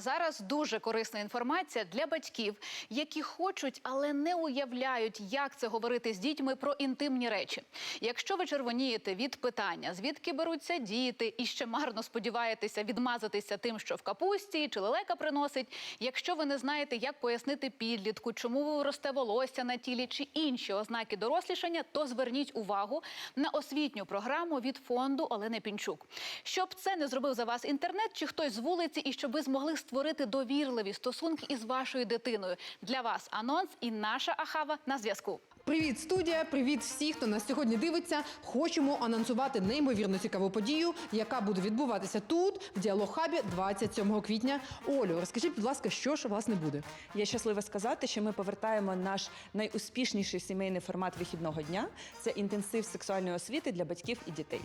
Зараз дуже корисна інформація для батьків, які хочуть, але не уявляють, як це говорити з дітьми про інтимні речі. Якщо ви червонієте від питання, звідки беруться діти, і ще марно сподіваєтеся відмазатися тим, що в капусті чи лелека приносить. Якщо ви не знаєте, як пояснити підлітку, чому росте волосся на тілі чи інші ознаки дорослішання, то зверніть увагу на освітню програму від фонду Олени Пінчук. Щоб це не зробив за вас інтернет чи хтось з вулиці, і щоб ви змогли створити довірливі стосунки із вашою дитиною. Для вас анонс і наша ахава на зв'язку. Привіт, студія! Привіт всі, хто нас сьогодні дивиться. Хочемо анонсувати неймовірно цікаву подію, яка буде відбуватися тут, в діалог-хабі 27 квітня. Олю, розкажіть, будь ласка, що ж власне буде? Я щаслива сказати, що ми повертаємо наш найуспішніший сімейний формат вихідного дня це інтенсив сексуальної освіти для батьків і дітей.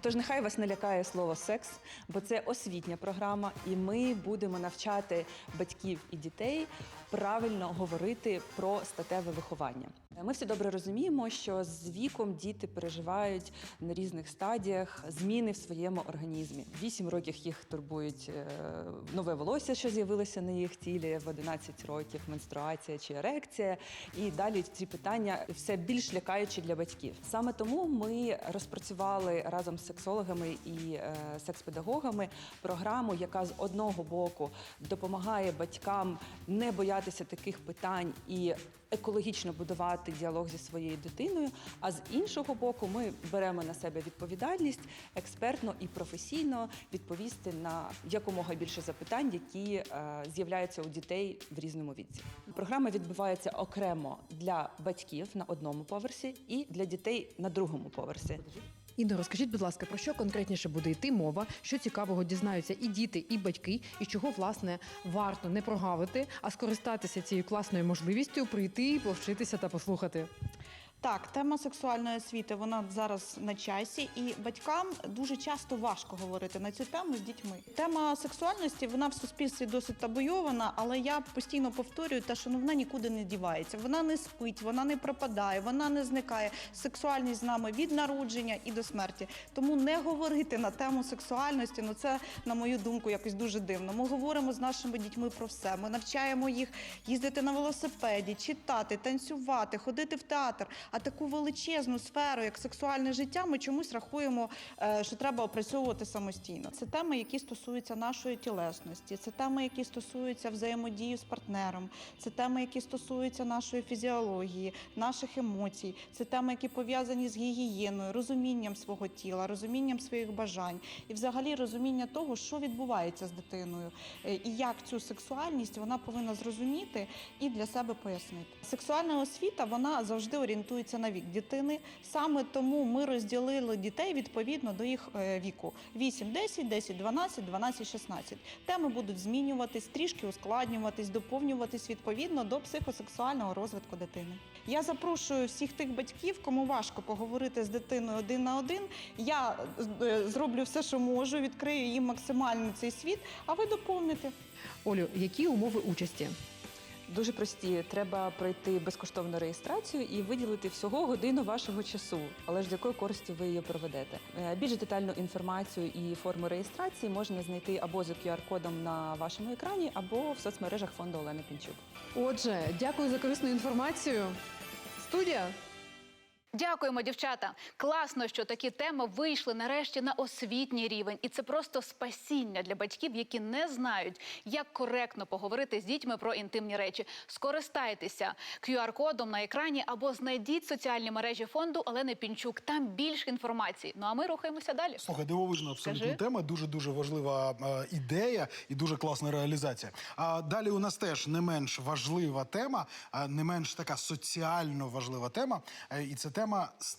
Тож нехай вас не лякає слово секс, бо це освітня програма, і ми будемо навчати батьків і дітей правильно говорити про статеве виховання. Ми всі добре розуміємо, що з віком діти переживають на різних стадіях зміни в своєму організмі. Вісім років їх турбують е, нове волосся, що з'явилося на їх тілі, в 11 років менструація чи ерекція. І далі ці питання все більш лякаючі для батьків. Саме тому ми розпрацювали разом сексологами і е, секс-педагогами програму, яка з одного боку допомагає батькам не боятися таких питань і екологічно будувати діалог зі своєю дитиною. А з іншого боку, ми беремо на себе відповідальність експертно і професійно відповісти на якомога більше запитань, які е, з'являються у дітей в різному віці. Програма відбувається окремо для батьків на одному поверсі і для дітей на другому поверсі. Інно, розкажіть, будь ласка, про що конкретніше буде йти мова, що цікавого дізнаються і діти, і батьки, і чого власне варто не прогавити, а скористатися цією класною можливістю прийти, повчитися та послухати. Так, тема сексуальної освіти вона зараз на часі, і батькам дуже часто важко говорити на цю тему з дітьми. Тема сексуальності вона в суспільстві досить табуйована, але я постійно повторюю те, що ну вона нікуди не дівається. Вона не спить, вона не пропадає, вона не зникає. Сексуальність з нами від народження і до смерті. Тому не говорити на тему сексуальності, ну це на мою думку якось дуже дивно. Ми говоримо з нашими дітьми про все. Ми навчаємо їх їздити на велосипеді, читати, танцювати, ходити в театр. А таку величезну сферу, як сексуальне життя, ми чомусь рахуємо, е, що треба опрацьовувати самостійно. Це теми, які стосуються нашої тілесності, це теми, які стосуються взаємодії з партнером, це теми, які стосуються нашої фізіології, наших емоцій, це теми, які пов'язані з гігієною, розумінням свого тіла, розумінням своїх бажань і, взагалі, розуміння того, що відбувається з дитиною, е, і як цю сексуальність вона повинна зрозуміти і для себе пояснити. Сексуальна освіта вона завжди орієнтується на вік дитини. Саме тому ми розділили дітей відповідно до їх е, віку: 8, 10, 10, 12, 12, 16. Теми будуть змінюватись, трішки ускладнюватись, доповнюватись відповідно до психосексуального розвитку дитини. Я запрошую всіх тих батьків, кому важко поговорити з дитиною один на один. Я е, зроблю все, що можу, відкрию їм максимально цей світ, а ви доповните. Олю, які умови участі? Дуже прості. Треба пройти безкоштовну реєстрацію і виділити всього годину вашого часу. Але ж з якою користю ви її проведете? Е, Більш детальну інформацію і форму реєстрації можна знайти або за QR-кодом на вашому екрані, або в соцмережах фонду Олени Пінчук. Отже, дякую за корисну інформацію. Студія. Дякуємо, дівчата. Класно, що такі теми вийшли нарешті на освітній рівень, і це просто спасіння для батьків, які не знають, як коректно поговорити з дітьми про інтимні речі. Скористайтеся QR-кодом на екрані або знайдіть соціальні мережі фонду Олени Пінчук. Там більше інформації. Ну а ми рухаємося далі. Слухай, дивовижна абсолютно Скажи. тема, дуже дуже важлива е, ідея і дуже класна реалізація. А далі у нас теж не менш важлива тема, а не менш така соціально важлива тема. е, і це тема tema Star